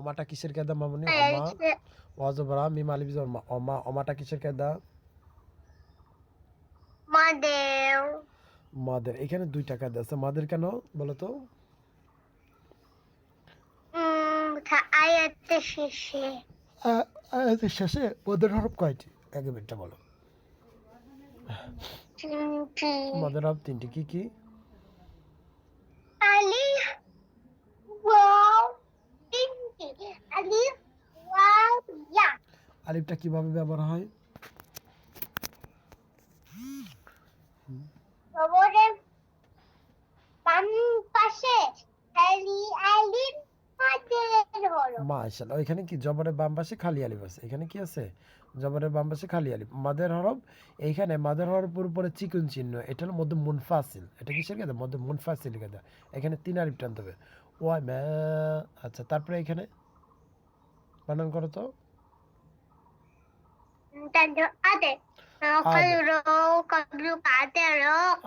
অমাটা কিসের কেদা মামনি অমা ওয়াজবরা মিম আলিফ জবর মা অমা অমাটা কিসের কেদা মডেল মাদের এখানে দুইটা কায়দা আছে মাদের কেন বলো তো শেষে আয়াতের শেষে মাদের হরফ কয়টি এক মিনিটটা বলো মাদের হরফ তিনটি কি কি আলিফ ওয়াও তিনটি আলিফ ওয়াও ইয়া আলিফটা কীভাবে ব্যবহার হয়? খবরের বাম পাশে আলি আলিফ মাশাআল্লাহ কি জবরের বাম পাশে খালি আলিফ আছে? এখানে কি আছে? জবরের বাম পাশে খালি আলিফ। মাদের হরফ এইখানে মাদের হরফের উপরে চিকন চিহ্ন এটা হলো মধ্যে মুনফাসিল। এটা কিসের কেদা মধ্যে মুনফাসিল কেদা এখানে তিন আলিফ টানতে হবে। ওয়াই ম্যা আচ্ছা তারপরে এখানে? বানান করো তো।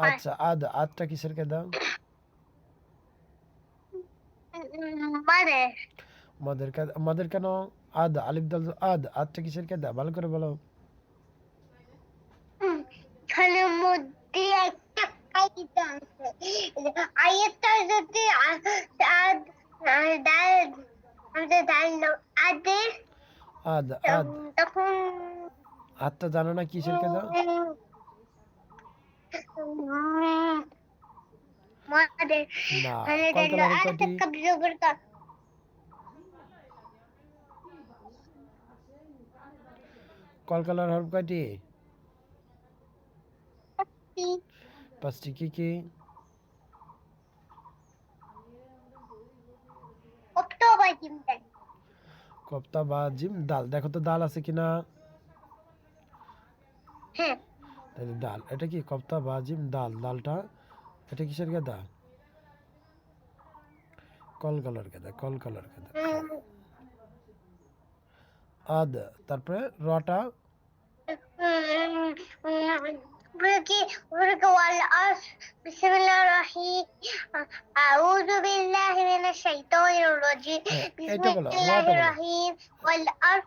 আচ্ছা আদ আদটা কিসের কেদা মাদের মাদের কেদা মাদের কেন আদ আলিফ দাল আদ আদটা কিসের কেদা ভালো করে বলো খালের মধ্যে একটা কাইটা আছে আয়াতটা যদি আদ আদ আমাদের ডাল আদে আদ আদ তখন আদটা জানো না কিসের না মানে কলকালার হরফ কয়টি? পাঁচটি। কি কি? কপ্তা বা জিম ডাল দেখো তো ডাল আছে কিনা? তাহলে ডাল এটা কি কপ্তা বা জিম ডাল ডালটা এটা কিসের গেদা কল কালার গেদা কল কালার গেদা আদ তারপরে রটা بركي بركي والأرض بسم الله الرحيم أعوذ بالله من الشيطان الرجيم হ্যাঁ, بسم এটা বলো, الله রটা বলো। الرحيم والأرض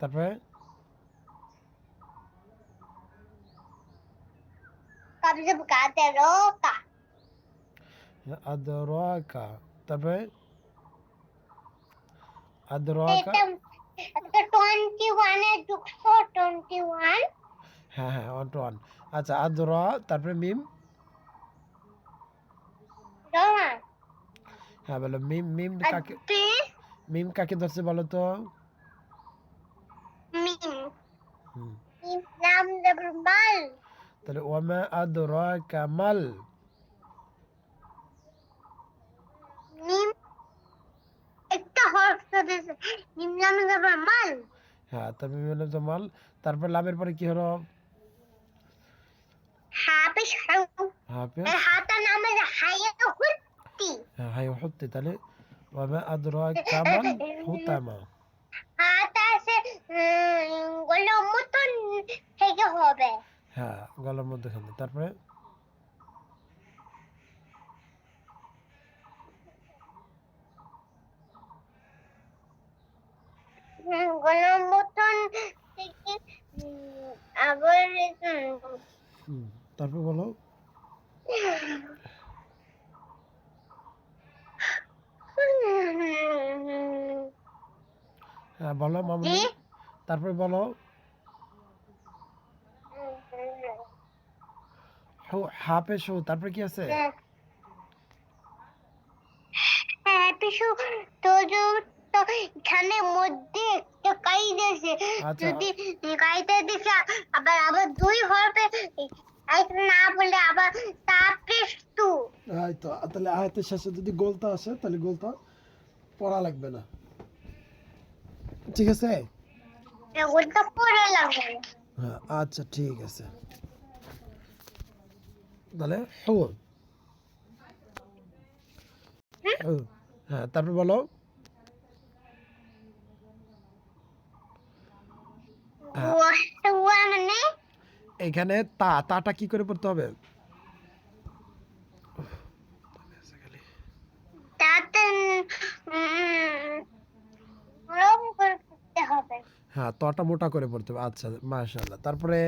তারপরে? হ্যাঁ হ্যাঁ আচ্ছা, তারপরে মিম? হ্যাঁ বলো মিম মিম কাকে মিম কাকে ধরছে বলো তো? নাম মাল। তাহলে ওয়ামা আদ র কামাল একটা হরফ দিয়েছে মিম নাম দেব মাল। হ্যাঁ তারপরে তারপর লামের পরে কি হলো? হাফে সাউ হাফে হাতা নামে হুত্তি। হ্যাঁ তাহলে ওয়ামা আদ র কামাল হুতামা। হ্যাঁ গলার মধ্যে খানে তারপরে? গোলো মতন থেকে আবার তারপর বলো। হ্যাঁ বলো মামনি। তারপরে বলো। হু- হাফে শু তারপরে কি আছে? হ্যাঁ। পিসু তো তো এখানে মধ্যে একটা আচ্ছা। যদি কাইতে আবার আবার দুই হরফে না বলে আবার তাপিস তু এই তো তাহলে আয়াতের শেষে যদি গোলতা আসে তাহলে গোলতা পড়া লাগবে না। ঠিক আছে? লাগবে হ্যাঁ আচ্ছা ঠিক আছে। তাহলে হুল হুল। হ্যাঁ তারপর বলো হ্যাঁ। মানে এখানে তা তাটা কি করে পড়তে হবে হ্যাঁ তটা মোটা করে পড়তে হবে আচ্ছা মাশাআল্লাহ তারপরে